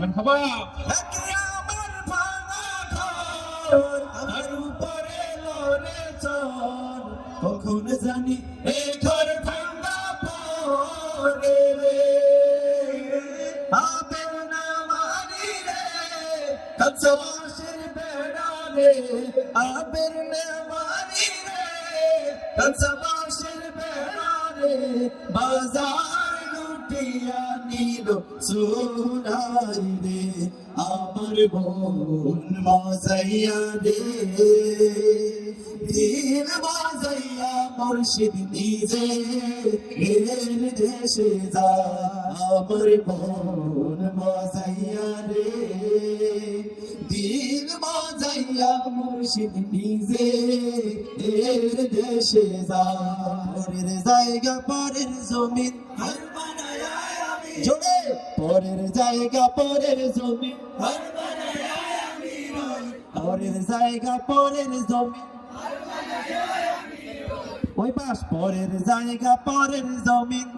মারহাবা আমার উপরে লড়ে চর। কখন জানি এই ঘর ভাঙা পড়ে রে আবের না মারি রে কচ্ছবাসের বেড়া রে আবের না মারি রে কচ্ছবাসের বেড়া রে, বাজার লুটিয়া নিল সুরাই রে আমার বোন মজাইয়া রে দিন বাজাইয়া মুর্শিদ নিজে, এর দেশে যা আমার বোন মজাইয়া রে দিন বাজাইয়া মুর্শিদ নিজে, এর দেশে যা, পরের জায়গা, পরের জমিন জোরে। পরের জায়গা, পরের রই পরের জায়গা, পরের জমিন ওই পাশ, পরের জায়গা, পরের জমিন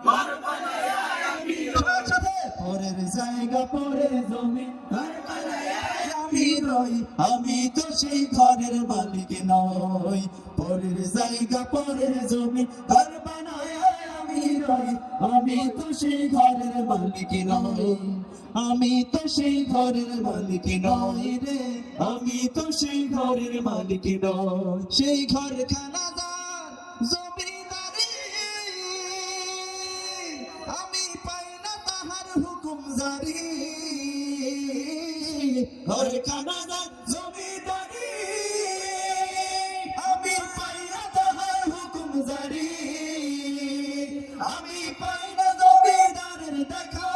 পরের জায়গা, পরের আমি আমি তো সেই ঘরের মালিক নই। পরের জায়গা, পরের জমি। ঘর বানায় আমি তো সেই ঘরের মালিক নই। আমি তো সেই ঘরের মালিক নই রে, আমি তো সেই ঘরের মালিক নই। সেই ঘর আমি পাই না তাহার হুকুম জারি। ঘর খানাদার আমি পাই না জমিদারের দেখা।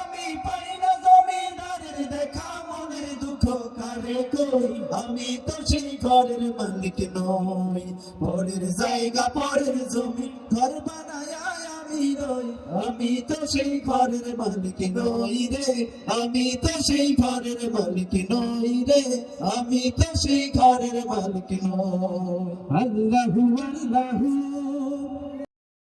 আমি পাই না জমিদারের দেখা। মনের দুঃখ কারে কই? আমি তো সেই ঘরের মালিক নই। পরের জায়গা, পরের জমি, ঘর বানায় আমি রই আমি তো সেই ঘরের মালিক নই রে। আমি তো সেই ঘরের মালিক নই রে। আমি তো সেই ঘরের মালিক নই। আল্লাহু আল্লাহু।